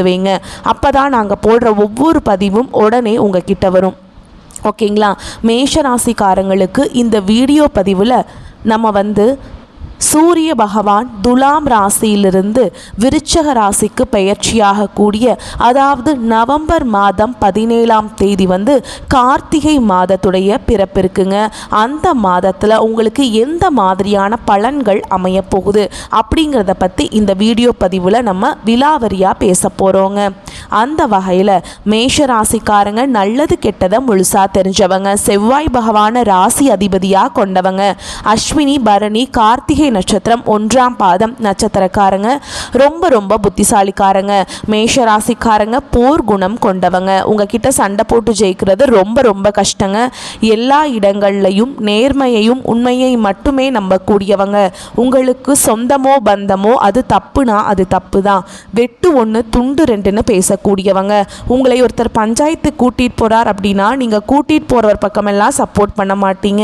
வைங்க அப்போ தான் நாங்கள் போடுற ஒவ்வொரு பதிவும் உடனே உங்ககிட்ட வரும். ஓகேங்களா? மேஷ ராசிக்காரங்களுக்கு இந்த வீடியோ பதிவில் நம்ம வந்து சூரிய பகவான் துலாம் ராசியிலிருந்து விருச்சக ராசிக்கு பெயர்ச்சியாக கூடிய அதாவது நவம்பர் மாதம் பதினேழாம் தேதி வந்து கார்த்திகை மாதத்துடைய பிறப்பு இருக்குங்க. அந்த மாதத்தில் உங்களுக்கு எந்த மாதிரியான பலன்கள் அமையப்போகுது அப்படிங்கிறத பற்றி இந்த வீடியோ பதிவில் நம்ம விலாவரியாக பேச போகிறோங்க அந்த வகையில் மேஷ ராசிக்காரங்க நல்லது கெட்டதை முழுசாக தெரிஞ்சவங்க. செவ்வாய் பகவான ராசி அதிபதியாக கொண்டவங்க. அஸ்வினி பரணி கார்த்திகை நட்சத்திரம் ஒன்றாம் பாதம் நட்சத்திரக்காரங்க. ரொம்ப ரொம்ப புத்திசாலிக்காரங்க. மேஷ ராசிக்காரங்க போர் குணம் கொண்டவங்க. உங்ககிட்ட சண்டை போட்டு ஜெயிக்கிறது ரொம்ப ரொம்ப கஷ்டங்க. எல்லா இடங்கள்லையும் நேர்மையையும் உண்மையை மட்டுமே நம்பக்கூடியவங்க. உங்களுக்கு சொந்தமோ பந்தமோ அது தப்புனா அது தப்பு தான் வெட்டு ஒன்று துண்டு ரெண்டுன்னு பேசக்கூடியவங்க. உங்களை ஒருத்தர் பஞ்சாயத்து கூட்டிகிட்டு போகிறார் அப்படின்னா நீங்கள் கூட்டிகிட்டு போகிறவர் பக்கமெல்லாம் சப்போர்ட் பண்ண மாட்டீங்க.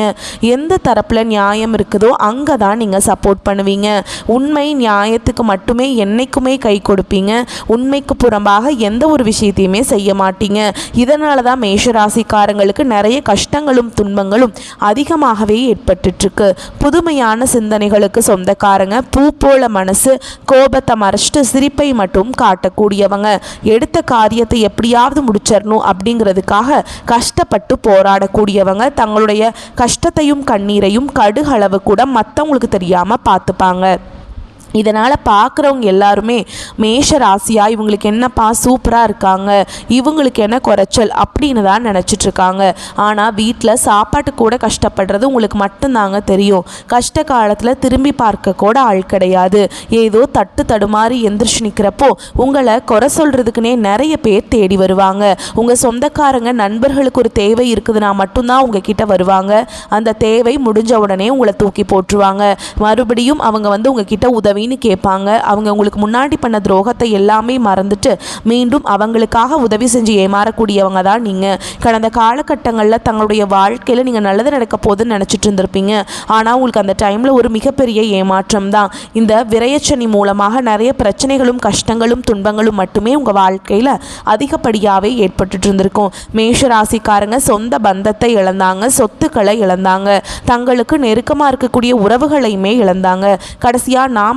எந்த தரப்பில் நியாயம் இருக்குதோ அங்கே தான் நீங்கள் சப்போர்ட் பண்ணுவீங்க. உண்மை நியாயத்துக்கு மட்டுமே என்னைக்குமே கை கொடுப்பீங்க. உண்மைக்கு புறம்பாக எந்த ஒரு விஷயத்தையுமே செய்ய மாட்டீங்க. இதனால தான் மேஷராசிக்காரங்களுக்கு நிறைய கஷ்டங்களும் துன்பங்களும் அதிகமாகவே ஏற்பட்டுட்ருக்கு. புதுமையான சிந்தனைகளுக்கு சொந்தக்காரங்க பூ போல மனசு கோபத்தை மறைச்சிட்டு சிரிப்பை மட்டும் காட்டக்கூடியவங்க. எடுத்த காரியத்தை எப்படியாவது முடிச்சிடணும் அப்படிங்கிறதுக்காக கஷ்டப்பட்டு போராடக்கூடியவங்க. தங்களுடைய கஷ்டத்தையும் கண்ணீரையும் கடுகளவு கூட மற்றவங்களுக்கு தெரியாமல் பார்த்துப்பாங்க. இதனால் பார்க்குறவங்க எல்லாருமே மேஷ ராசியாக இவங்களுக்கு என்னப்பா சூப்பராக இருக்காங்க இவங்களுக்கு என்ன குறைச்சல் அப்படின்னு தான் நினச்சிட்ருக்காங்க ஆனால் வீட்டில் சாப்பாட்டு கூட கஷ்டப்படுறது உங்களுக்கு மட்டும்தாங்க தெரியும். கஷ்ட காலத்தில் திரும்பி பார்க்க கூட ஆள் கிடையாது. ஏதோ தட்டு தடுமாறி எந்திரிச்சு நிற்கிறப்போ உங்களை குறை சொல்கிறதுக்குனே நிறைய பேர் தேடி வருவாங்க. உங்கள் சொந்தக்காரங்க நண்பர்களுக்கு ஒரு தேவை இருக்குதுன்னா மட்டும்தான் உங்ககிட்ட வருவாங்க. அந்த தேவை முடிஞ்ச உடனே உங்களை தூக்கி போட்டுருவாங்க. மறுபடியும் அவங்க வந்து உங்ககிட்ட உதவி உதவின்னு கேட்பாங்க. அவங்க உங்களுக்கு முன்னாடி பண்ண துரோகத்தை எல்லாமே மறந்துட்டு மீண்டும் அவங்களுக்காக உதவி செஞ்சு ஏமாறக்கூடியவங்க தான் நீங்கள் கடந்த காலகட்டங்களில் தங்களுடைய வாழ்க்கையில் நீங்கள் நல்லது நடக்க போதுன்னு நினச்சிட்டு இருந்திருப்பீங்க. ஆனால் உங்களுக்கு அந்த டைமில் ஒரு மிகப்பெரிய ஏமாற்றம் தான். இந்த விரையச்சனி மூலமாக நிறைய பிரச்சனைகளும் கஷ்டங்களும் துன்பங்களும் மட்டுமே உங்கள் வாழ்க்கையில் அதிகப்படியாகவே ஏற்பட்டுட்டு இருந்திருக்கும். மேஷ ராசிக்காரங்க சொந்த பந்தத்தை இழந்தாங்க சொத்துக்களை இழந்தாங்க. தங்களுக்கு நெருக்கமாக இருக்கக்கூடிய உறவுகளையுமே இழந்தாங்க. கடைசியாக நாம்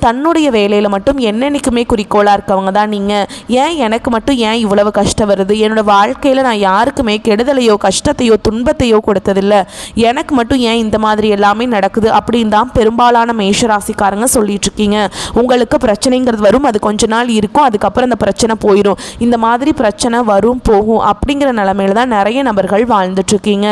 தன்னுடைய வேலையில் மட்டும் என்னென்னைக்குமே குறிக்கோளாக இருக்கவங்க தான் நீங்கள் ஏன் எனக்கு மட்டும் ஏன் இவ்வளவு கஷ்டம் வருது? என்னோடய வாழ்க்கையில் நான் யாருக்குமே கெடுதலையோ கஷ்டத்தையோ துன்பத்தையோ கொடுத்ததில்ல. எனக்கு மட்டும் ஏன் இந்த மாதிரி எல்லாமே நடக்குது அப்படின்னு தான் பெரும்பாலான மேஷராசிக்காரங்க சொல்லிட்டு இருக்கீங்க. உங்களுக்கு பிரச்சனைங்கிறது வரும் அது கொஞ்ச நாள் இருக்கும் அதுக்கப்புறம் அந்த பிரச்சனை போயிடும் இந்த மாதிரி பிரச்சனை வரும் போகும் அப்படிங்கிற நிலமையில தான் நிறைய நபர்கள் வாழ்ந்துட்டுருக்கீங்க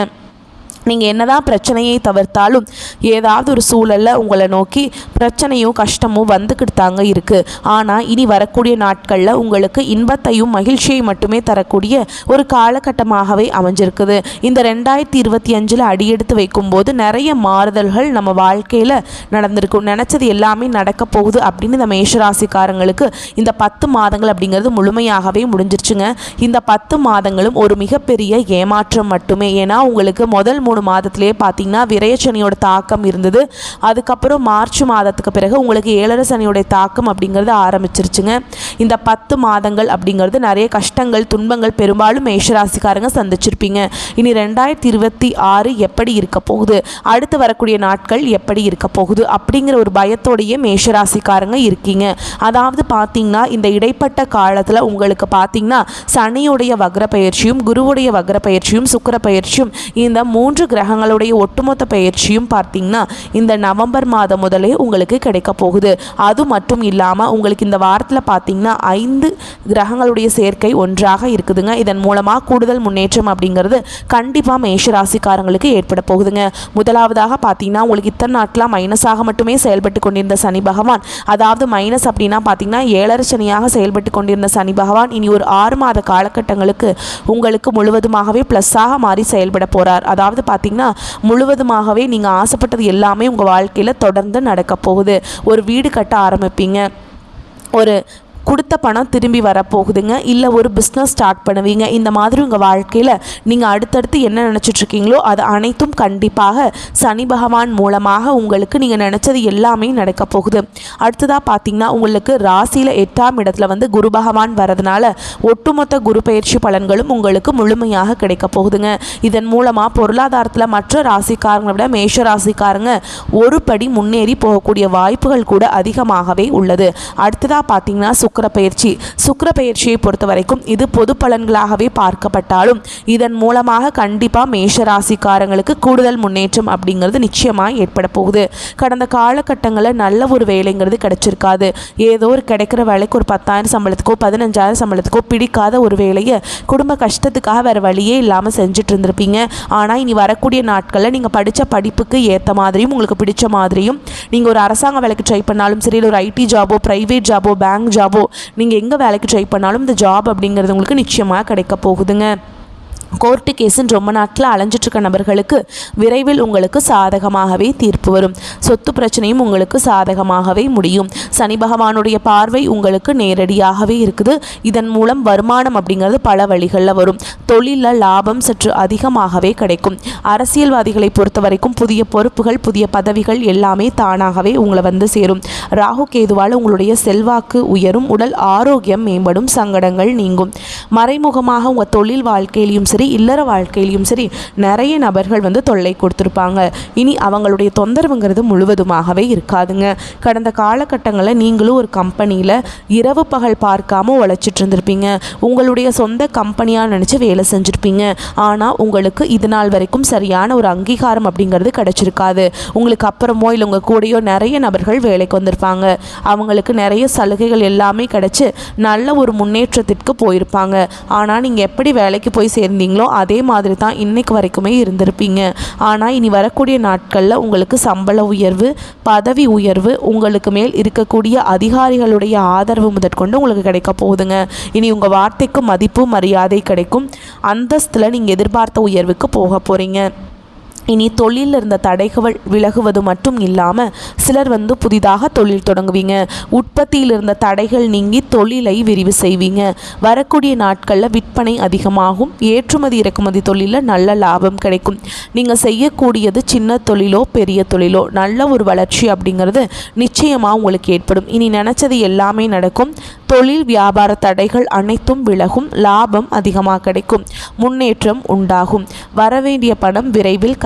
நீங்கள் என்னதான் பிரச்சனையை தவிர்த்தாலும் ஏதாவது ஒரு சூழலில் உங்களை நோக்கி பிரச்சனையும் கஷ்டமும் வந்துக்கிட்டு தாங்க இருக்குது ஆனால் இனி வரக்கூடிய நாட்களில் உங்களுக்கு இன்பத்தையும் மகிழ்ச்சியை மட்டுமே தரக்கூடிய ஒரு காலகட்டமாகவே அமைஞ்சிருக்குது. இந்த ரெண்டாயிரத்தி இருபத்தி அஞ்சில் அடியெடுத்து வைக்கும்போது நிறைய மாறுதல்கள் நம்ம வாழ்க்கையில் நடந்திருக்கும். நினச்சது எல்லாமே நடக்க போகுது அப்படின்னு இந்த மேஷராசிக்காரங்களுக்கு இந்த பத்து மாதங்கள் அப்படிங்கிறது முழுமையாகவே முடிஞ்சிருச்சுங்க. இந்த பத்து மாதங்களும் ஒரு மிகப்பெரிய ஏமாற்றம் மட்டுமே. ஏன்னா உங்களுக்கு முதல் மூணு மாதத்திலே பார்த்தீங்கன்னா விரயச்சனியோட தாக்கம் இருந்தது. அதுக்கப்புறம் மார்ச் மாதத்துக்கு பிறகு உங்களுக்கு ஏழரை சனியோடைய தாக்கம் அப்படிங்கிறது ஆரம்பிச்சிருச்சுங்க. இந்த பத்து மாதங்கள் அப்படிங்கிறது நிறைய கஷ்டங்கள் துன்பங்கள் பெரும்பாலும் மேஷராசிக்காரங்க சந்திச்சிருப்பீங்க. இனி ரெண்டாயிரத்தி இருபத்தி ஆறு எப்படி இருக்க போகுது? அடுத்து வரக்கூடிய நாட்கள் எப்படி இருக்க போகுது? அப்படிங்கிற ஒரு பயத்தோடையே மேஷராசிக்காரங்க இருக்கீங்க. அதாவது பார்த்தீங்கன்னா இந்த இடைப்பட்ட காலத்தில் உங்களுக்கு பார்த்தீங்கன்னா சனியுடைய வக்ர பயிற்சியும் குருவுடைய வக்ர பயிற்சியும் சுக்கிர பயிற்சியும் இந்த மூன்று கிரகங்களுடைய ஒட்டுமொத்த பயிற்சியும் பார்த்தீங்கன்னா இந்த நவம்பர் மாதம் முதலே உங்களுக்கு கிடைக்க போகுது. அது மட்டும் இல்லாமல் உங்களுக்கு இந்த வாரத்தில் பார்த்தீங்கன்னா ஐந்து கிரகங்களுடைய சேர்க்கை ஒன்றாக இருக்குதுங்க. இதன் மூலமாக கூடுதல் முன்னேற்றம் அப்படிங்கிறது கண்டிப்பாக மேஷராசிக்காரங்களுக்கு ஏற்பட போகுதுங்க. முதலாவதாக பார்த்தீங்கன்னா உங்களுக்கு இத்தனை நாட்களாக மைனஸாக மட்டுமே செயல்பட்டு கொண்டிருந்த சனி பகவான் அதாவது மைனஸ் அப்படின்னா பார்த்தீங்கன்னா ஏழரை சனியாக செயல்பட்டு கொண்டிருந்த சனி பகவான் இனி ஒரு ஆறு மாத காலகட்டங்களுக்கு உங்களுக்கு முழுவதுமாகவே ப்ளஸ்ஸாக மாறி செயல்பட போகிறார் அதாவது பார்த்தீங்கன்னா முழுவதுமாகவே நீங்கள் ஆசைப்பட்டது எல்லாமே உங்கள் வாழ்க்கையில் தொடர்ந்து நடக்க போகுது ஒரு வீடு கட்ட ஆரம்பிப்பீங்க. ஒரு கொடுத்த பணம் திரும்பி வரப்போகுதுங்க. இல்லை ஒரு பிஸ்னஸ் ஸ்டார்ட் பண்ணுவீங்க. இந்த மாதிரி உங்கள் வாழ்க்கையில் நீங்கள் அடுத்தடுத்து என்ன நினச்சிட்ருக்கீங்களோ அது அனைத்தும் கண்டிப்பாக சனி பகவான் மூலமாக உங்களுக்கு நீங்கள் நினச்சது எல்லாமே நடக்க போகுது. அடுத்ததாக பார்த்தீங்கன்னா உங்களுக்கு ராசியில் எட்டாம் இடத்துல வந்து குரு பகவான் வரதுனால ஒட்டுமொத்த குரு பயிற்சி பலன்களும் உங்களுக்கு முழுமையாக கிடைக்க போகுதுங்க. இதன் மூலமாக பொருளாதாரத்தில் மற்ற ராசிக்காரங்களை விட மேஷ ராசிக்காரங்க ஒரு படி முன்னேறி போகக்கூடிய வாய்ப்புகள் கூட அதிகமாகவே உள்ளது. அடுத்ததாக பார்த்தீங்கன்னா சுக்கர பயிற்சி சுக்கர பயிற்சியை பொறுத்த வரைக்கும் இது பொது பலன்களாகவே பார்க்கப்பட்டாலும் இதன் மூலமாக கண்டிப்பாக மேஷ ராசிக்காரங்களுக்கு கூடுதல் முன்னேற்றம் அப்படிங்கிறது நிச்சயமாக ஏற்பட போகுது. கடந்த காலகட்டங்களில் நல்ல ஒரு வேலைங்கிறது கிடைச்சிருக்காது. ஏதோ ஒரு கிடைக்கிற வேலைக்கு ஒரு பத்தாயிரம் சம்பளத்துக்கோ பதினஞ்சாயிரம் சம்பளத்துக்கோ பிடிக்காத ஒரு வேலையை குடும்ப கஷ்டத்துக்காக வேறு வழியே இல்லாமல் செஞ்சுட்டு இருந்திருப்பீங்க. ஆனால் இனி வரக்கூடிய நாட்களில் நீங்கள் படித்த படிப்புக்கு ஏற்ற மாதிரியும் உங்களுக்கு பிடிச்ச மாதிரியும் நீங்கள் ஒரு அரசாங்க வேலைக்கு ட்ரை பண்ணாலும் சரி இல்லை ஒரு ஐடி ஜாபோ ப்ரைவேட் ஜாபோ பேங்க் ஜாபோ நீங்கள் எங்கே வேலைக்கு ட்ரை பண்ணாலும் இந்த ஜாப் அப்படிங்கிறது உங்களுக்கு நிச்சயமாக கிடைக்க போகுதுங்க. கோர்ட்டு கேஸுன்னு ரொம்ப நாட்டில் அலைஞ்சிட்ருக்க நபர்களுக்கு விரைவில் உங்களுக்கு சாதகமாகவே தீர்ப்பு வரும். சொத்து பிரச்சனையும் உங்களுக்கு சாதகமாகவே முடியும். சனி பகவானுடைய பார்வை உங்களுக்கு நேரடியாகவே இருக்குது. இதன் மூலம் வருமானம் அப்படிங்கிறது பல வழிகளில் வரும். தொழிலில் லாபம் சற்று அதிகமாகவே கிடைக்கும். அரசியல்வாதிகளை பொறுத்த வரைக்கும் புதிய பொறுப்புகள் புதிய பதவிகள் எல்லாமே தானாகவே உங்களை வந்து சேரும். ராகு கேதுவால் உங்களுடைய செல்வாக்கு உயரும். உடல் ஆரோக்கியம் மேம்படும். சங்கடங்கள் நீங்கும். மறைமுகமாக உங்கள் தொழில் வாழ்க்கையிலையும் சரி சரி இல்லற வாழ்க்கையிலையும் சரி நிறைய நபர்கள் வந்து தொல்லை கொடுத்துருப்பாங்க. இனி அவங்களுடைய தொந்தரவுங்கிறது முழுவதுமாகவே இருக்காதுங்க. கடந்த காலகட்டங்களில் நீங்களும் ஒரு கம்பெனியில் இரவு பகல் பார்க்காம உழைச்சிட்டு இருந்திருப்பீங்க உங்களுடைய சொந்த கம்பெனியாக நினச்சி வேலை செஞ்சுருப்பீங்க. ஆனால் உங்களுக்கு இது நாள் வரைக்கும் சரியான ஒரு அங்கீகாரம் அப்படிங்கிறது கிடச்சிருக்காது. உங்களுக்கு அப்புறமோ இல்லை உங்கள் கூடயோ நிறைய நபர்கள் வேலைக்கு வந்திருப்பாங்க. அவங்களுக்கு நிறைய சலுகைகள் எல்லாமே கிடச்சி நல்ல ஒரு முன்னேற்றத்திற்கு போயிருப்பாங்க. ஆனால் நீங்கள் எப்படி வேலைக்கு போய் சேர்ந்தீங்க? சேர்ந்தீங்களோ அதே மாதிரி தான் இன்னைக்கு வரைக்குமே இருந்திருப்பீங்க. ஆனால் இனி வரக்கூடிய நாட்களில் உங்களுக்கு சம்பள உயர்வு பதவி உயர்வு உங்களுக்கு மேல் இருக்கக்கூடிய அதிகாரிகளுடைய ஆதரவு முதற்கொண்டு உங்களுக்கு கிடைக்க போகுதுங்க. இனி உங்கள் வார்த்தைக்கு மதிப்பு மரியாதை கிடைக்கும். அந்தஸ்தில் நீங்கள் எதிர்பார்த்த உயர்வுக்கு போக போகிறீங்க இனி தொழிலில் இருந்த தடைகள் விலகுவது மட்டும் இல்லாமல் சிலர் வந்து புதிதாக தொழில் தொடங்குவீங்க. உற்பத்தியில் இருந்த தடைகள் நீங்கி தொழிலை விரிவு செய்வீங்க. வரக்கூடிய நாட்களில் விற்பனை அதிகமாகும். ஏற்றுமதி இறக்குமதி தொழிலில் நல்ல லாபம் கிடைக்கும். நீங்கள் செய்யக்கூடியது சின்ன தொழிலோ பெரிய தொழிலோ நல்ல ஒரு வளர்ச்சி அப்படிங்கிறது நிச்சயமாக உங்களுக்கு ஏற்படும். இனி நினச்சது எல்லாமே நடக்கும். தொழில் வியாபார தடைகள் அனைத்தும் விலகும். லாபம் அதிகமாக கிடைக்கும். முன்னேற்றம் உண்டாகும். வரவேண்டிய பணம் விரைவில்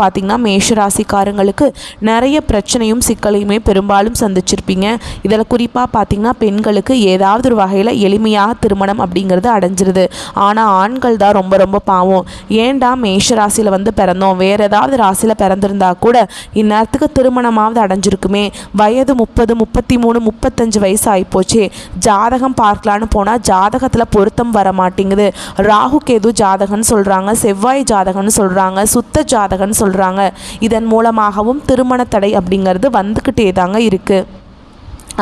பார்த்தீங்கன்னா மேஷராசிக்காரங்களுக்கு நிறைய பிரச்சனையும் சிக்கலையுமே பெரும்பாலும் சந்திச்சிருப்பீங்க. இதில் குறிப்பாக பார்த்தீங்கன்னா பெண்களுக்கு ஏதாவது ஒரு வகையில் எளிமையாக திருமணம் அப்படிங்கிறது அடைஞ்சிருது. ஆனால் ஆண்கள் தான் ரொம்ப ரொம்ப பாவம். ஏன்டா மேஷ ராசியில் வந்து பிறந்தோம்? வேறு ஏதாவது ராசியில் பிறந்திருந்தா கூட இந்நேரத்துக்கு திருமணமாவது அடைஞ்சிருக்குமே. வயது முப்பது முப்பத்தி மூணு முப்பத்தஞ்சு வயசு ஆகிப்போச்சே ஜாதகம் பார்க்கலான்னு போனால் ஜாதகத்தில் பொருத்தம் வர மாட்டேங்குது. ராகு கேது ஜாதகம்னு சொல்கிறாங்க செவ்வாய் ஜாதகம்னு சொல்கிறாங்க சுத்த ஜாதகம்னு சொல்கிறாங்க இதன் மூலமாகவும் திருமண தடை அப்படிங்கிறது வந்துக்கிட்டே தாங்க இருக்குது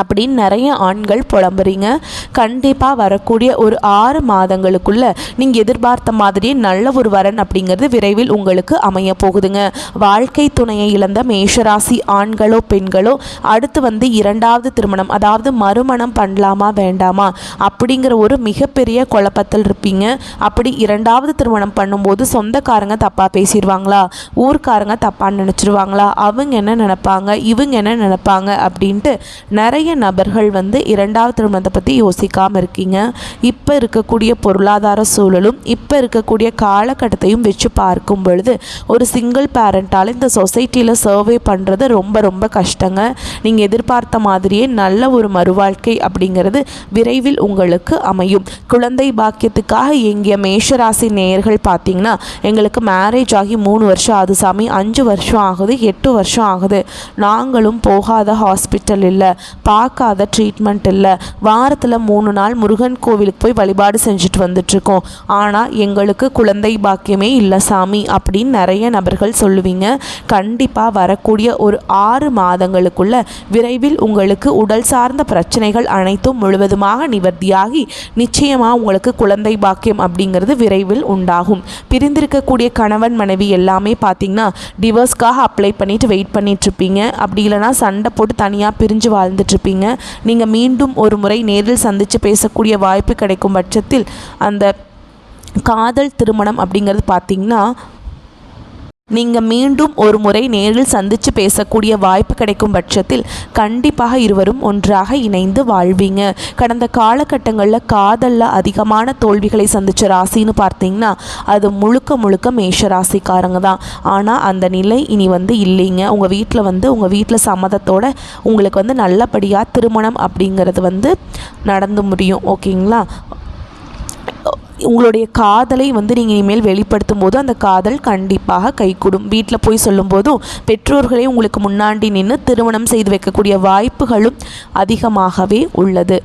அப்படின்னு நிறைய ஆண்கள் புலம்புறீங்க. கண்டிப்பாக வரக்கூடிய ஒரு ஆறு மாதங்களுக்குள்ள நீங்கள் எதிர்பார்த்த மாதிரியே நல்ல ஒரு வரன் அப்படிங்கிறது விரைவில் உங்களுக்கு அமைய போகுதுங்க. வாழ்க்கை துணையை இழந்த மேஷராசி ஆண்களோ பெண்களோ அடுத்து வந்து இரண்டாவது திருமணம் அதாவது மறுமணம் பண்ணலாமா வேண்டாமா அப்படிங்கிற ஒரு மிகப்பெரிய குழப்பத்தில் இருப்பீங்க. அப்படி இரண்டாவது திருமணம் பண்ணும்போது சொந்தக்காரங்க தப்பாக பேசிடுவாங்களா? ஊர்க்காரங்க தப்பாக நினச்சிருவாங்களா? அவங்க என்ன நினப்பாங்க? இவங்க என்ன நினப்பாங்க? அப்படின்ட்டு நிறைய நிறைய நபர்கள் வந்து இரண்டாவது திருமணத்தை பற்றி யோசிக்காமல் இருக்கீங்க. இப்போ இருக்கக்கூடிய பொருளாதார சூழலும் இப்போ இருக்கக்கூடிய காலகட்டத்தையும் வச்சு பார்க்கும் பொழுது ஒரு சிங்கிள் பேரண்ட்டால் இந்த சொசைட்டியில் சர்வே பண்ணுறது ரொம்ப ரொம்ப கஷ்டங்க. நீங்கள் எதிர்பார்த்த மாதிரியே நல்ல ஒரு மறுவாழ்க்கை அப்படிங்கிறது விரைவில் உங்களுக்கு அமையும். குழந்தை பாக்கியத்துக்காக எங்கிய மேஷராசி நேயர்கள் பார்த்தீங்கன்னா எங்களுக்கு மேரேஜ் ஆகி மூணு வருஷம் ஆகுது சாமி. அஞ்சு வருஷம் ஆகுது எட்டு வருஷம் ஆகுது. நாங்களும் போகாத ஹாஸ்பிட்டல் இல்லை. பார்க்காத ட்ரீட்மெண்ட் இல்லை. வாரத்தில் மூணு நாள் முருகன் கோவிலுக்கு போய் வழிபாடு செஞ்சுட்டு வந்துட்ருக்கோம் ஆனால் எங்களுக்கு குழந்தை பாக்கியமே இல்லை சாமி அப்படின்னு நிறைய நபர்கள் சொல்லுவீங்க. கண்டிப்பாக வரக்கூடிய ஒரு ஆறு மாதங்களுக்குள்ள விரைவில் உங்களுக்கு உடல் சார்ந்த பிரச்சனைகள் அனைத்தும் முழுவதுமாக நிவர்த்தியாகி நிச்சயமாக உங்களுக்கு குழந்தை பாக்கியம் அப்படிங்கிறது விரைவில் உண்டாகும். பிரிந்திருக்கக்கூடிய கணவன் மனைவி எல்லாமே பார்த்தீங்கன்னா டிவோர்ஸ்க்காக அப்ளை பண்ணிட்டு வெயிட் பண்ணிட்டு இருப்பீங்க. அப்படி இல்லைனா சண்டை போட்டு தனியாக பிரிஞ்சு இருப்பீங்க நீங்கள் மீண்டும் ஒரு முறை நேரில் சந்தித்து பேசக்கூடிய வாய்ப்பு கிடைக்கும் பட்சத்தில் அந்த காதல் திருமணம் அப்படிங்கிறது பார்த்திங்கன்னா நீங்கள் மீண்டும் ஒரு முறை நேரில் சந்தித்து பேசக்கூடிய வாய்ப்பு கிடைக்கும் பட்சத்தில் கண்டிப்பாக இருவரும் ஒன்றாக இணைந்து வாழ்வீங்க. கடந்த காலகட்டங்களில் காதலில் அதிகமான தோல்விகளை சந்தித்த ராசின்னு பார்த்தீங்கன்னா அது முழுக்க முழுக்க மேஷ ராசிக்காரங்க தான். ஆனால் அந்த நிலை இனி வந்து இல்லைங்க. உங்கள் வீட்டில் வந்து உங்கள் வீட்டில் சம்மதத்தோடு உங்களுக்கு வந்து நல்லபடியாக திருமணம் அப்படிங்கிறது வந்து நடந்து முடியும். ஓகேங்களா? உங்களுடைய காதலை வந்து நீங்கள் இனிமேல் வெளிப்படுத்தும் போது அந்த காதல் கண்டிப்பாக கைகூடும். வீட்டில் போய் சொல்லும்போதும் பெற்றோர்களே உங்களுக்கு முன்னாடி நின்று திருமணம் செய்து வைக்கக்கூடிய வாய்ப்புகளும் அதிகமாகவே உள்ளது.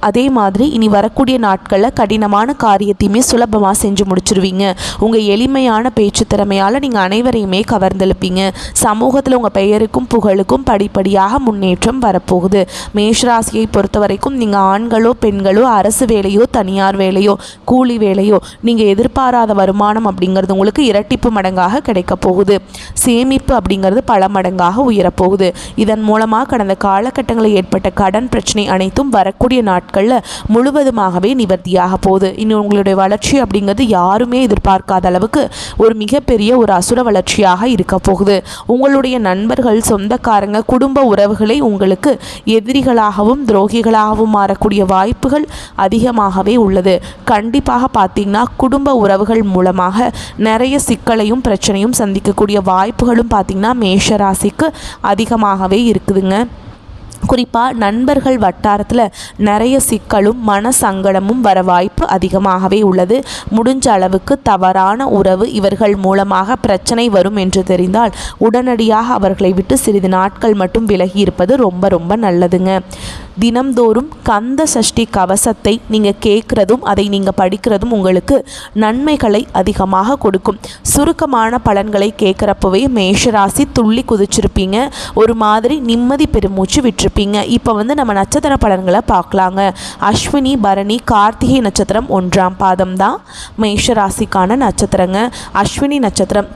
அதே மாதிரி இனி வரக்கூடிய நாட்களில் கடினமான காரியத்தையுமே சுலபமாக செஞ்சு முடிச்சிருவீங்க. உங்கள் எளிமையான பேச்சு திறமையால் நீங்கள் அனைவரையுமே கவர்ந்தெழுப்பீங்க. சமூகத்தில் உங்கள் பெயருக்கும் புகழுக்கும் படிப்படியாக முன்னேற்றம் வரப்போகுது. மேஷராசியை பொறுத்த வரைக்கும் நீங்கள் ஆண்களோ பெண்களோ அரசு வேலையோ தனியார் வேலையோ கூலி வேலையோ நீங்கள் எதிர்பாராத வருமானம் அப்படிங்கிறது உங்களுக்கு இரட்டிப்பு மடங்காக கிடைக்க போகுது. சேமிப்பு அப்படிங்கிறது பல மடங்காக உயரப்போகுது இதன் மூலமாக கடந்த காலகட்டங்களில் ஏற்பட்ட கடன் பிரச்சனை அனைத்தும் வரக்கூடிய நாட்கள் நாட்களில் முழுவதுமாகவே நிவர்த்தியாக போகுது. இன்னும் உங்களுடைய வளர்ச்சி அப்படிங்கிறது யாருமே எதிர்பார்க்காத அளவுக்கு ஒரு மிகப்பெரிய ஒரு அசுர வளர்ச்சியாக இருக்க போகுது. உங்களுடைய நண்பர்கள் சொந்தக்காரங்க குடும்ப உறவுகளை உங்களுக்கு எதிரிகளாகவும் துரோகிகளாகவும் மாறக்கூடிய வாய்ப்புகள் அதிகமாகவே உள்ளது. கண்டிப்பாக பார்த்தீங்கன்னா குடும்ப உறவுகள் மூலமாக நிறைய சிக்கலையும் பிரச்சனையும் சந்திக்கக்கூடிய வாய்ப்புகளும் பார்த்திங்கன்னா மேஷராசிக்கு அதிகமாகவே இருக்குதுங்க. குறிப்பாக நண்பர்கள் வட்டாரத்தில் நிறைய சிக்கலும் மன சங்கடமும் வர வாய்ப்பு அதிகமாகவே உள்ளது. முடிஞ்ச அளவுக்கு தவறான உறவு இவர்கள் மூலமாக பிரச்சனை வரும் என்று தெரிந்தால் உடனடியாக அவர்களை விட்டு சிறிது நாட்கள் மட்டும் விலகி இருப்பது ரொம்ப ரொம்ப நல்லதுங்க. தினம்தோறும் கந்த சஷ்டி கவசத்தை நீங்கள் கேட்குறதும் அதை நீங்கள் படிக்கிறதும் உங்களுக்கு நன்மைகளை அதிகமாக கொடுக்கும். சுருக்கமான பலன்களை கேட்குறப்பவே மேஷராசி துள்ளி குதிச்சிருப்பீங்க. ஒரு மாதிரி நிம்மதி பெருமூச்சு விட்டுருப்பீங்க. இப்போ வந்து நம்ம நட்சத்திர பலன்களை பார்க்கலாங்க. அஸ்வினி பரணி கார்த்திகை நட்சத்திரம் ஒன்றாம் பாதம் தான். மேஷராசிக்கான நட்சத்திரங்க. அஸ்வினி நட்சத்திரம்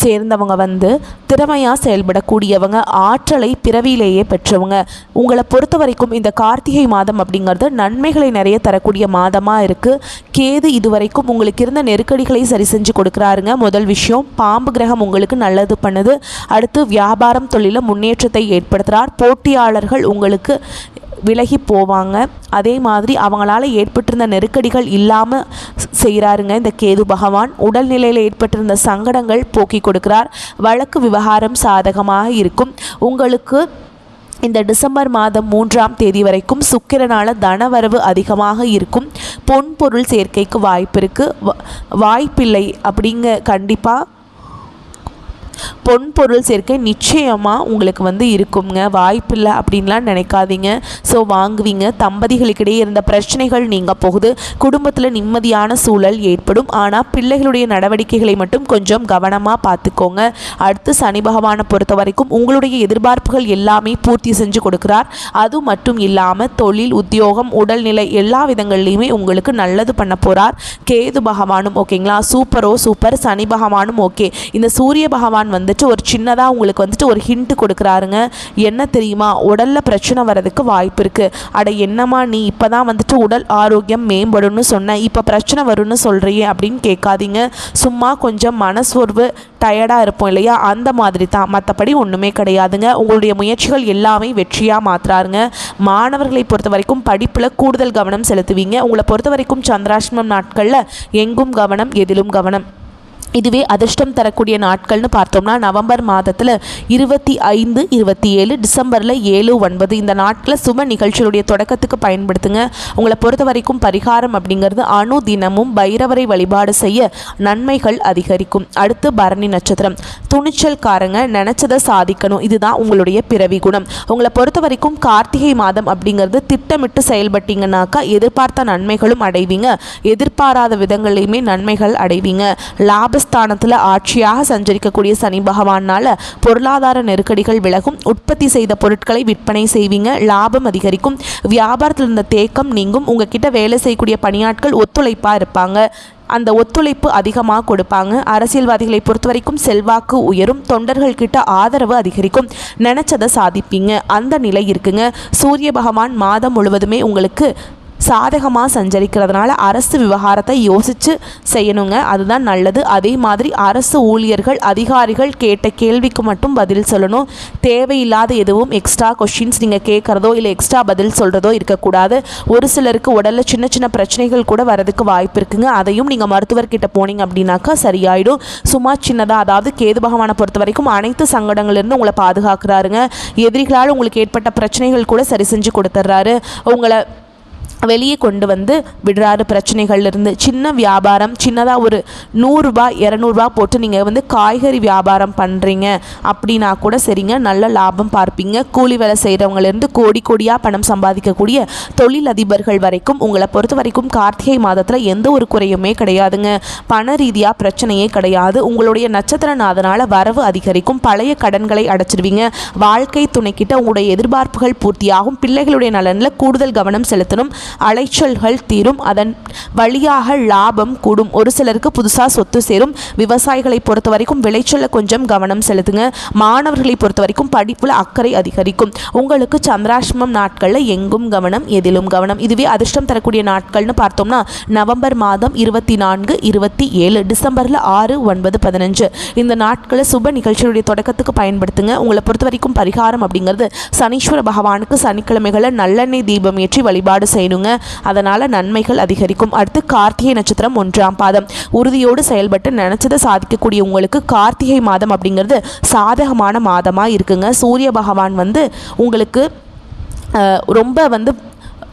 சேர்ந்தவங்க வந்து திறமையாக செயல்படக்கூடியவங்க ஆற்றலை பிறவியிலேயே பெற்றவங்க. உங்களை பொறுத்த வரைக்கும் இந்த கார்த்திகை மாதம் அப்படிங்கிறது நன்மைகளை நிறைய தரக்கூடிய மாதமாக இருக்குது கேது இதுவரைக்கும் உங்களுக்கு இருந்த நெருக்கடிகளை சரி செஞ்சு கொடுக்குறாருங்க. முதல் விஷயம் பாம்பு கிரகம் உங்களுக்கு நல்லது பண்ணுது. அடுத்து வியாபாரம் தொழிலில் முன்னேற்றத்தை ஏற்படுத்துகிறார் போட்டியாளர்கள் உங்களுக்கு விலகி போவாங்க. அதே மாதிரி அவங்களால ஏற்பட்டிருந்த நெருக்கடிகள் இல்லாமல் செய்கிறாருங்க இந்த கேது பகவான். உடல்நிலையில் ஏற்பட்டிருந்த சங்கடங்கள் போக்கி கொடுக்கிறார். வழக்கு விவகாரம் சாதகமாக இருக்கும். உங்களுக்கு இந்த டிசம்பர் மாதம் மூன்றாம் தேதி வரைக்கும் சுக்கிரனால தனவரவு அதிகமாக இருக்கும். பொன் பொருள் சேர்க்கைக்கு வாய்ப்பு இருக்குது வாய்ப்பில்லை அப்படிங்க கண்டிப்பாக பொன் பொருள் சேர்க்கை நிச்சயமாக உங்களுக்கு வந்து இருக்குங்க. வாய்ப்பில்லை அப்படின்லாம் நினைக்காதீங்க. ஸோ வாங்குவீங்க. தம்பதிகளுக்கிடையே இருந்த பிரச்சனைகள் நீங்கள் போகுது. குடும்பத்தில் நிம்மதியான சூழல் ஏற்படும். ஆனால் பிள்ளைகளுடைய நடவடிக்கைகளை மட்டும் கொஞ்சம் கவனமாக பார்த்துக்கோங்க. அடுத்து சனி பகவானை பொறுத்த வரைக்கும் உங்களுடைய எதிர்பார்ப்புகள் எல்லாமே பூர்த்தி செஞ்சு கொடுக்குறார். அது மட்டும் இல்லாமல் தொழில் உத்தியோகம் உடல்நிலை எல்லா விதங்கள்லையுமே உங்களுக்கு நல்லது பண்ண போகிறார் கேது பகவானும் ஓகேங்களா? சூப்பரோ சூப்பர். சனி பகவானும் ஓகே. இந்த சூரிய பகவான் வந்துட்டு ஒரு சின்னதாக உங்களுக்கு வந்துட்டு ஒரு ஹிண்ட்டு கொடுக்குறாருங்க. என்ன தெரியுமா? உடலில் பிரச்சனை வர்றதுக்கு வாய்ப்பு இருக்குது அட என்னம்மா நீ இப்போ தான் வந்துட்டு உடல் ஆரோக்கியம் மேம்படும்னு சொன்ன. இப்போ பிரச்சனை வரும்னு சொல்கிறியே அப்படின்னு கேட்காதீங்க. சும்மா கொஞ்சம் மனசோர்வு டயர்டாக இருப்போம் இல்லையா? அந்த மாதிரி தான். மற்றபடி ஒன்றுமே கிடையாதுங்க. உங்களுடைய முயற்சிகள் எல்லாமே வெற்றியாக மாற்றுறாருங்க மாணவர்களை பொறுத்த வரைக்கும் படிப்பில் கூடுதல் கவனம் செலுத்துவீங்க. உங்களை பொறுத்த வரைக்கும் சந்திராஷ்டமம் நாட்களில் எங்கும் கவனம் எதிலும் கவனம். இதுவே அதிர்ஷ்டம் தரக்கூடிய நாட்கள்னு பார்த்தோம்னா நவம்பர் மாதத்தில் இருபத்தி ஐந்து இருபத்தி ஏழு டிசம்பரில் ஏழு ஒன்பது இந்த நாட்களில் சுப நிகழ்ச்சிகளுடைய தொடக்கத்துக்கு பயன்படுத்துங்க. உங்களை பொறுத்த வரைக்கும் பரிகாரம் அப்படிங்கிறது அணு தினமும் பைரவரை வழிபாடு செய்ய நன்மைகள் அதிகரிக்கும். அடுத்து பரணி நட்சத்திரம். துணிச்சல்காரங்க நினச்சதை சாதிக்கணும். இதுதான் உங்களுடைய பிறவி குணம். உங்களை பொறுத்த வரைக்கும் கார்த்திகை மாதம் அப்படிங்கிறது திட்டமிட்டு செயல்பட்டீங்கன்னாக்கா எதிர்பார்த்த நன்மைகளும் அடைவீங்க. எதிர்பாராத விதங்களையுமே நன்மைகள் அடைவீங்க. லாப ஸ்தானத்தில் ஆட்சியாக சஞ்சரிக்கக்கூடிய சனி பகவானால் பொருளாதார நெருக்கடிகள் விலகும். உற்பத்தி செய்த பொருட்களை விற்பனை செய்வீங்க. லாபம் அதிகரிக்கும். வியாபாரத்தில் இருந்த தேக்கம் நீங்கும். உங்ககிட்ட வேலை செய்யக்கூடிய பணியாட்கள் ஒத்துழைப்பாக இருப்பாங்க. அந்த ஒத்துழைப்பு அதிகமாக கொடுப்பாங்க. அரசியல்வாதிகளை பொறுத்த வரைக்கும் செல்வாக்கு உயரும். தொண்டர்கள் கிட்ட ஆதரவு அதிகரிக்கும். நினச்சதை சாதிப்பீங்க. அந்த நிலை இருக்குங்க. சூரிய பகவான் மாதம் முழுவதுமே உங்களுக்கு சாதகமாக சஞ்சரிக்கிறதுனால அரசு விவகாரத்தை யோசித்து செய்யணுங்க. அதுதான் நல்லது. அதே மாதிரி அரசு ஊழியர்கள் அதிகாரிகள் கேட்ட கேள்விக்கு மட்டும் பதில் சொல்லணும். தேவையில்லாத எதுவும் எக்ஸ்ட்ரா கொஷின்ஸ் நீங்கள் கேட்குறதோ இல்லை எக்ஸ்ட்ரா பதில் சொல்கிறதோ இருக்கக்கூடாது. ஒரு சிலருக்கு உடலில் சின்ன சின்ன பிரச்சனைகள் கூட வரதுக்கு வாய்ப்பு இருக்குங்க. அதையும் நீங்கள் மருத்துவர்கிட்ட போனீங்க அப்படின்னாக்கா சரியாயிடும். சும்மா சின்னதாக அதாவது கேது பகவானை பொறுத்த வரைக்கும் அனைத்து சங்கடங்கள்லேருந்து உங்களை பாதுகாக்கிறாருங்க. எதிரிகளால் உங்களுக்கு ஏற்பட்ட பிரச்சனைகள் கூட சரி செஞ்சு கொடுத்துட்றாரு உங்களை வெளியே கொண்டு வந்து விடுறாரு. பிரச்சனைகள்லேருந்து சின்ன வியாபாரம் சின்னதாக ஒரு நூறுரூபா இரநூறுபா போட்டு நீங்கள் வந்து காய்கறி வியாபாரம் பண்ணுறீங்க அப்படின்னா கூட சரிங்க. நல்ல லாபம் பார்ப்பீங்க. கூலி வேலை செய்கிறவங்கலேருந்து கோடி கோடியாக பணம் சம்பாதிக்கக்கூடிய தொழில் அதிபர்கள் வரைக்கும் உங்களை பொறுத்த வரைக்கும் கார்த்திகை மாதத்தில் எந்த ஒரு குறையுமே கிடையாதுங்க. பண ரீதியாக பிரச்சனையே கிடையாது. உங்களுடைய நட்சத்திரநாதனால் வரவு அதிகரிக்கும். பழைய கடன்களை அடைச்சிடுவீங்க வாழ்க்கை துணைக்கிட்ட உங்களுடைய எதிர்பார்ப்புகள் பூர்த்தியாகும். பிள்ளைகளுடைய நலனில் கூடுதல் கவனம் செலுத்தணும். அலைச்சல்கள் தீரும். அதன் வழியாக லாபம் கூடும். ஒரு சிலருக்கு புதுசாக சொத்து சேரும். விவசாயிகளை பொறுத்த வரைக்கும் விளைச்சல கொஞ்சம் கவனம் செலுத்துங்க. மாணவர்களை பொறுத்த வரைக்கும் படிப்பில் அக்கறை அதிகரிக்கும். உங்களுக்கு சந்திராஷ்மம் நாட்களில் எங்கும் கவனம் எதிலும் கவனம். இதுவே அதிர்ஷ்டம் தரக்கூடிய நாட்கள்னு பார்த்தோம்னா நவம்பர் மாதம் இருபத்தி நான்கு இருபத்தி ஏழு டிசம்பரில் ஆறு ஒன்பது பதினஞ்சு. இந்த நாட்களை சுப நிகழ்ச்சியுடைய தொடக்கத்துக்கு பயன்படுத்துங்க. உங்களை பொறுத்த வரைக்கும் பரிகாரம் அப்படிங்கிறது சனீஸ்வர பகவானுக்கு சனிக்கிழமைகளை நல்லெண்ணெய் தீபம் ஏற்றி வழிபாடு செய்யணுங்க. அதனால் நன்மைகள் அதிகரிக்கும். அடுத்து கார்த்திகை நட்சத்திரம் ஒன்றாம் பாதம். உறுதியோடு செயல்பட்டு நினச்சதை சாதிக்கக்கூடிய உங்களுக்கு கார்த்திகை மாதம் அப்படிங்கிறது சாதகமான மாதமாக இருக்குங்க. சூரிய பகவான் வந்து உங்களுக்கு அஹ், ரொம்ப வந்து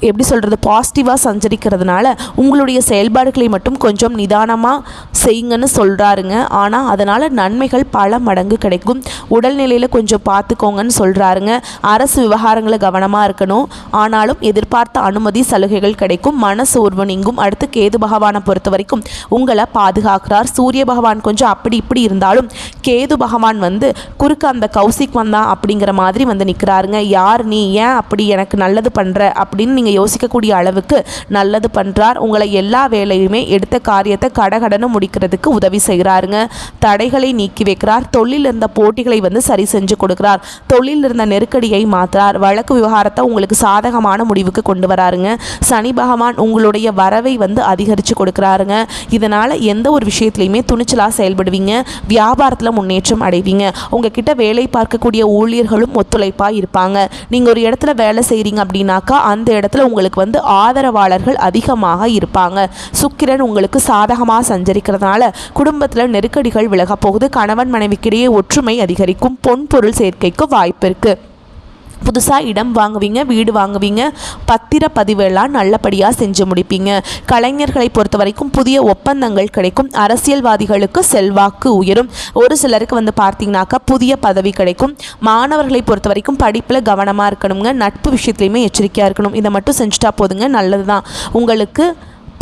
எப்படி சொல்கிறது பாசிட்டிவாக சஞ்சரிக்கிறதுனால உங்களுடைய செயல்பாடுகளை மட்டும் கொஞ்சம் நிதானமாக செய்யுங்கன்னு சொல்கிறாருங்க ஆனால் அதனால் நன்மைகள் பல மடங்கு கிடைக்கும். உடல்நிலையில் கொஞ்சம் பார்த்துக்கோங்கன்னு சொல்கிறாருங்க அரசு விவகாரங்களை கவனமாக இருக்கணும். ஆனாலும் எதிர்பார்த்த அனுமதி சலுகைகள் கிடைக்கும். மன சோர்வு நீங்கும் அடுத்து கேது பகவானை பொறுத்த வரைக்கும் உங்களை பாதுகாக்கிறார். சூரிய பகவான் கொஞ்சம் அப்படி இப்படி இருந்தாலும் கேது பகவான் வந்து குறுக்க அந்த கௌசிக் வந்தான் அப்படிங்கிற மாதிரி வந்து நிற்கிறாருங்க யார் நீ? ஏன் அப்படி எனக்கு நல்லது பண்ணுற அப்படின்னு நீங்கள் நீங்கள் யோசிக்கக்கூடிய அளவுக்கு நல்லது பண்ணுறார் உங்களை எல்லா வேலையுமே எடுத்த காரியத்தை கடகடன்னு முடிக்கிறதுக்கு உதவி செய்கிறாருங்க தடைகளை நீக்கி வைக்கிறார். தொழில் இருந்த போட்டிகளை வந்து சரி செஞ்சு கொடுக்கிறார். தொழில் இருந்த நெருக்கடியை மாற்றார். வழக்கு விவகாரத்தை உங்களுக்கு சாதகமான முடிவுக்கு கொண்டு வராருங்க. சனி பகவான் உங்களுடைய வரவை வந்து அதிகரித்து கொடுக்குறாருங்க. இதனால் எந்த ஒரு விஷயத்துலையுமே துணிச்சலாக செயல்படுவீங்க. வியாபாரத்தில் முன்னேற்றம் அடைவீங்க. உங்ககிட்ட வேலை பார்க்கக்கூடிய ஊழியர்களும் ஒத்துழைப்பாக இருப்பாங்க. நீங்கள் ஒரு இடத்துல வேலை செய்கிறீங்க அப்படின்னாக்கா அந்த இடத்துல உங்களுக்கு வந்து ஆதரவாளர்கள் அதிகமாக இருப்பாங்க. சுக்கிரன் உங்களுக்கு சாதகமாக சஞ்சரிக்கிறதுனால குடும்பத்தில் நெருக்கடிகள் விலகப் போகுது. கணவன் மனைவிக்கிடையே ஒற்றுமை அதிகரிக்கும். பொன் பொருள் சேர்க்கைக்கு வாய்ப்பு இருக்குது புதுசாக இடம் வாங்குவீங்க வீடு வாங்குவீங்க பத்திர பதிவெல்லாம் நல்லபடியாக செஞ்சு முடிப்பீங்க. கலைஞர்களை பொறுத்த வரைக்கும் புதிய ஒப்பந்தங்கள் கிடைக்கும். அரசியல்வாதிகளுக்கு செல்வாக்கு உயரும். ஒரு சிலருக்கு வந்து பார்த்தீங்கன்னாக்கா புதிய பதவி கிடைக்கும். மாணவர்களை பொறுத்த வரைக்கும் படிப்பில் கவனமாக இருக்கணுங்க. நட்பு விஷயத்துலையுமே எச்சரிக்கையாக இருக்கணும். இதை மட்டும் செஞ்சுட்டா போதுங்க. நல்லது தான் உங்களுக்கு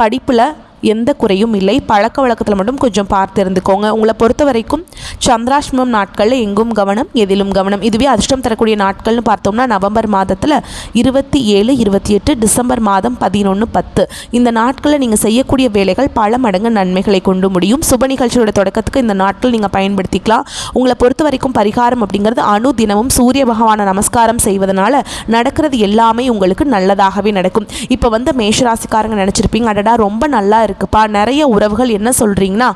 படிப்பில் எந்த குறையும் இல்லை. பழக்க வழக்கத்தில் மட்டும் கொஞ்சம் பார்த்து இருந்துக்கோங்க உங்களை பொறுத்த வரைக்கும் சந்திராஷ்டமம் நாட்களில் எங்கும் கவனம் எதிலும் கவனம். இதுவே அதிர்ஷ்டம் தரக்கூடிய நாட்கள்னு பார்த்தோம்னா நவம்பர் மாதத்தில் இருபத்தி ஏழு இருபத்தி எட்டு டிசம்பர் மாதம் பதினொன்று பத்து. இந்த நாட்களில் நீங்கள் செய்யக்கூடிய வேலைகள் பல மடங்கு நன்மைகளை கொண்டு முடியும். சுப நிகழ்ச்சியோட தொடக்கத்துக்கு இந்த நாட்கள் நீங்கள் பயன்படுத்திக்கலாம். உங்களை பொறுத்த வரைக்கும் பரிகாரம் அப்படிங்கிறது அணு தினமும் சூரிய பகவானை நமஸ்காரம் செய்வதனால நடக்கிறது எல்லாமே உங்களுக்கு நல்லதாகவே நடக்கும். இப்போ வந்து மேஷராசிக்காரங்க நினச்சிருப்பீங்க அடடா ரொம்ப நல்லா இருக்குப்பா. நிறைய உறவுகள் என்ன சொல்கிறீங்கன்னா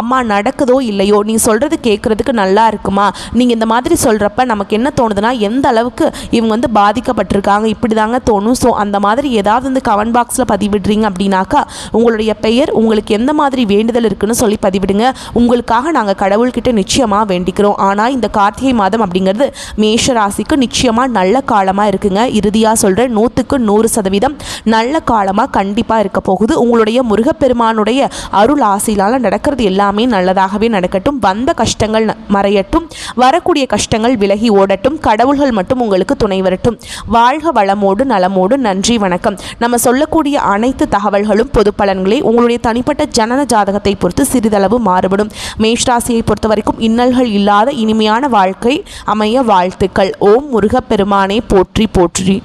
அம்மா நடக்குதோ இல்லையோ? நீ சொல்கிறது கேட்குறதுக்கு நல்லா இருக்குமா? நீங்கள் இந்த மாதிரி சொல்கிறப்ப நமக்கு என்ன தோணுதுன்னா எந்த அளவுக்கு இவங்க வந்து பாதிக்கப்பட்டிருக்காங்க? இப்படி தாங்க தோணும். ஸோ அந்த மாதிரி ஏதாவது வந்து கமெண்ட் பாக்ஸில் பதிவிடுறீங்க அப்படின்னாக்கா உங்களுடைய பெயர் உங்களுக்கு எந்த மாதிரி வேண்டுதல் இருக்குன்னு சொல்லி பதிவிடுங்க. உங்களுக்காக நாங்கள் கடவுள்கிட்ட நிச்சயமாக வேண்டிக்கிறோம். ஆனால் இந்த கார்த்திகை மாதம் அப்படிங்கிறது மேஷ ராசிக்கு நிச்சயமாக நல்ல காலமாக இருக்குங்க. இறுதியாக சொல்கிறேன் நூற்றுக்கு நூறு சதவீதம் நல்ல காலமாக கண்டிப்பாக இருக்க போகுது. உங்களுடைய முருகப்பெருமானுடைய அருள் ஆசையிலால் நடக்கிறது எல்லாமே நல்லதாகவே நடக்கட்டும். வந்த கஷ்டங்கள் ந- மறையட்டும். வரக்கூடிய கஷ்டங்கள் விலகி ஓடட்டும். கடவுள்கள் மட்டும் உங்களுக்கு துணை வரட்டும். வாழ்க வளமோடு நலமோடு நன்றி வணக்கம். நம்ம சொல்லக்கூடிய அனைத்து தகவல்களும் பொது பலன்களே உங்களுடைய தனிப்பட்ட ஜனன ஜாதகத்தை பொறுத்து சிறிதளவு மாறுபடும். மேஷ்ராசியை பொறுத்த வரைக்கும் இன்னல்கள் இல்லாத இனிமையான வாழ்க்கை அமைய வாழ்த்துக்கள். ஓம் முருகப்பெருமானே போற்றி போற்றி.